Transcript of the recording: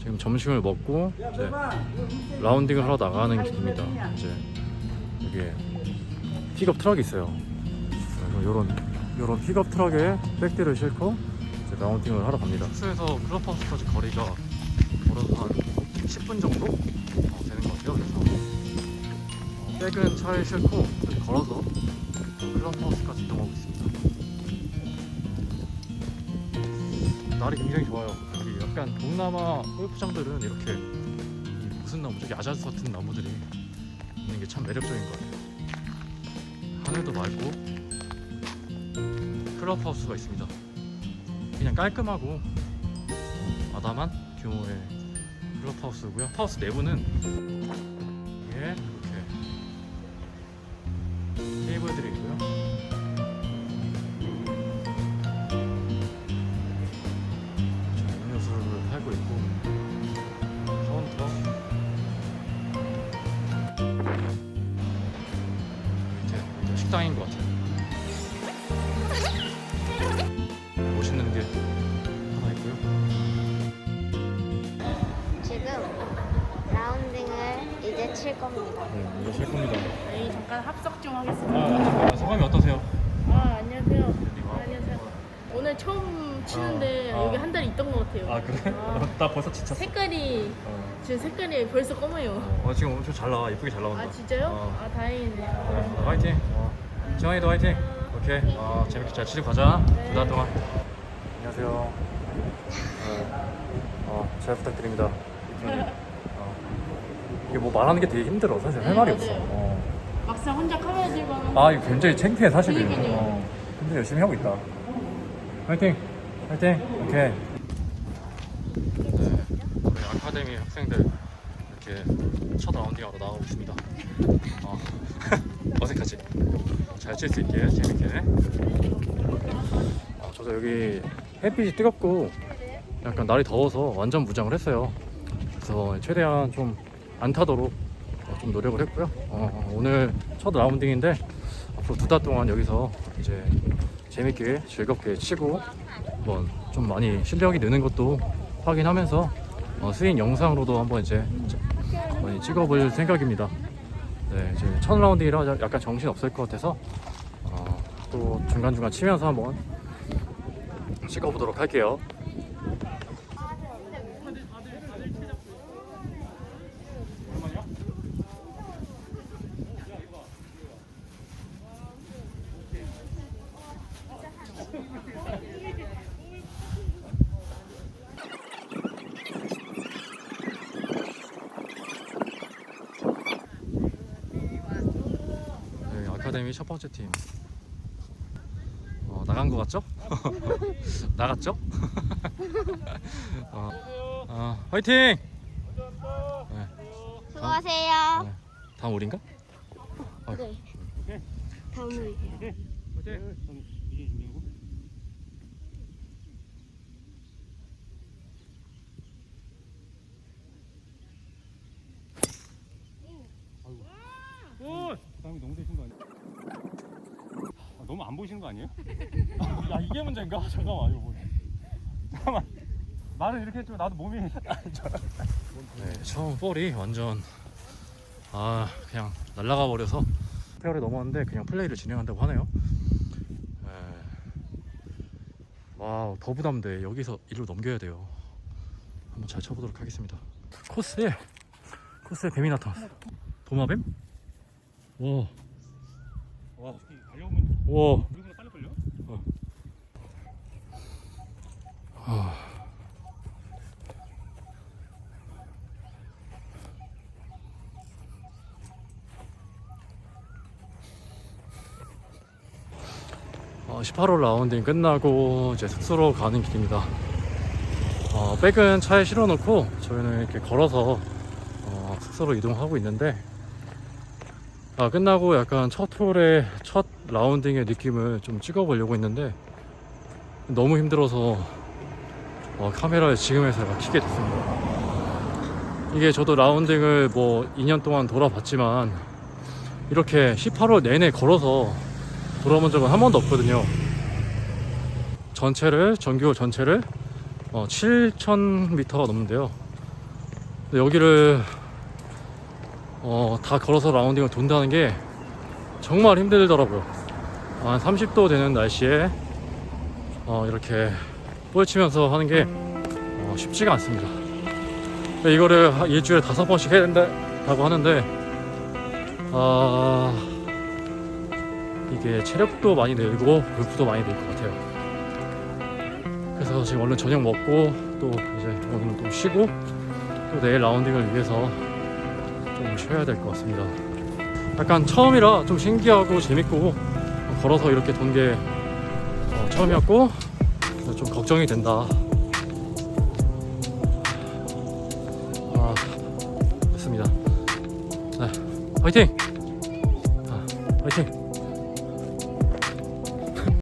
지금 점심을 먹고 이제 라운딩을 하러 나가는 길입니다. 이제 여기에 픽업 트럭이 있어요. 요런 요런 픽업 트럭에 백들을 싣고 이제 라운딩을 하러 갑니다. 숙소에서 클럽하우스까지 거리가 걸어서 한 10분 정도 어, 되는 것 같아요. 그래서 어, 백은 차에 싣고 걸어서 클럽하우스까지 이동하고 있습니다. 날이 굉장히 좋아요. 약간 동남아 골프장들은 이렇게 이 무슨 나무죠? 야자수 같은 나무들이 있는 게 참 매력적인 것 같아요. 하늘도 맑고 클럽하우스가 있습니다. 그냥 깔끔하고 아담한 규모의 클럽하우스고요. 하우스 내부는 이렇게 테이블들이 있고요. 식당인 것 같아요. 멋있는 게 하나 있고요. 지금 라운딩을 이제 칠 겁니다. 네, 이거 실 겁니다. 저희 잠깐 합석 좀 하겠습니다. 아, 아, 소감이 어떠세요? 아 안녕하세요. 아, 아. 오늘 처음 치는데 아, 아. 여기 한 달 있던 것 같아요. 아 그래? 아. 나 벌써 지쳤어. 색깔이 어. 지금 색깔이 벌써 검어요. 어, 지금 엄청 잘 나와. 예쁘게 잘 나온다. 아 진짜요? 어. 아 다행이네요. 어, 화이팅. 어. 지영이도 화이팅. 오케이. 어, 재밌게 잘 치고 가자. 네. 두달 동안. 안녕하세요. 어, 어, 잘 부탁드립니다. 어. 이게 뭐 말하는 게 되게 힘들어. 사실 할 네, 말이 맞아요. 없어. 어. 막상 혼자 카메라 들고 하면 아, 이거 굉장히 창피해 사실은. 그러니까요. 어. 근데 열심히 하고 있다. 화이팅. 화이팅. 오케이. 네, 우리 아카데미 학생들 이렇게 첫 라운딩하러 나가고 있습니다. 어, 어색하지? 잘 칠 수 있게 재밌게. 아, 저도 여기 햇빛이 뜨겁고 약간 날이 더워서 완전 무장을 했어요. 그래서 최대한 좀 안 타도록 어, 좀 노력을 했고요. 어, 오늘 첫 라운딩인데 앞으로 두 달 동안 여기서 이제 재밌게 즐겁게 치고 한번 좀 많이 실력이 느는 것도 확인하면서 어, 스윙 영상으로도 한번 이제 많이 찍어볼 생각입니다. 네, 이제 첫 라운딩이라 약간 정신 없을 것 같아서 어, 또 중간 중간 치면서 한번 찍어보도록 할게요. 네, 아카데미 첫 번째 팀 어, 나간 거 같죠? 나갔죠? 어, 어, 화이팅! 네, 수고하세요. 네. 다음? 아, 네. 다음을 화이팅! 부담이 너무 되신 거 아니에요? 아, 너무 안 보이시는 거 아니에요? 야 이게 문제인가? 잠깐만 이거 뭐. 잠깐만 말은 이렇게 했지만 나도 몸이 네, 처음 볼이 완전 아 그냥 날아가 버려서 페어를 넘었는데 그냥 플레이를 진행한다고 하네요. 네. 와우 더 부담돼 여기서 일로 넘겨야 돼요. 한번 잘 쳐보도록 하겠습니다. 코스에 코스에 뱀이 나타났어. 도마뱀? 와, 와 와. 우리보다 빨리 걸려? 어, 18홀 라운딩 끝나고 이제 숙소로 가는 길입니다. 어, 백은 차에 실어놓고 저희는 이렇게 걸어서 어, 숙소로 이동하고 있는데 아, 끝나고 약간 첫 홀의 첫 라운딩의 느낌을 좀 찍어보려고 했는데 너무 힘들어서 어, 카메라를 지금에서 막 켜게 됐습니다. 이게 저도 라운딩을 뭐 2년 동안 돌아봤지만 이렇게 18홀 내내 걸어서 돌아본 적은 한 번도 없거든요. 전체를 전교 전체를 어, 7,000m가 넘는데요. 여기를 어, 다 걸어서 라운딩을 돈다는 게 정말 힘들더라고요. 한 30도 되는 날씨에 어, 이렇게 볼 치면서 하는 게 어, 쉽지가 않습니다. 이거를 한 일주일에 다섯 번씩 해야 된다고 하는데 아 이게 체력도 많이 늘고 골프도 많이 늘 것 같아요. 그래서 지금 얼른 저녁 먹고 또 이제 오늘 좀 쉬고 또 내일 라운딩을 위해서 좀 쉬어야 될 것 같습니다. 약간 처음이라 좀 신기하고 재밌고 걸어서 이렇게 돈 게 처음이었고 좀 걱정이 된다. 아, 됐습니다. 네, 화이팅!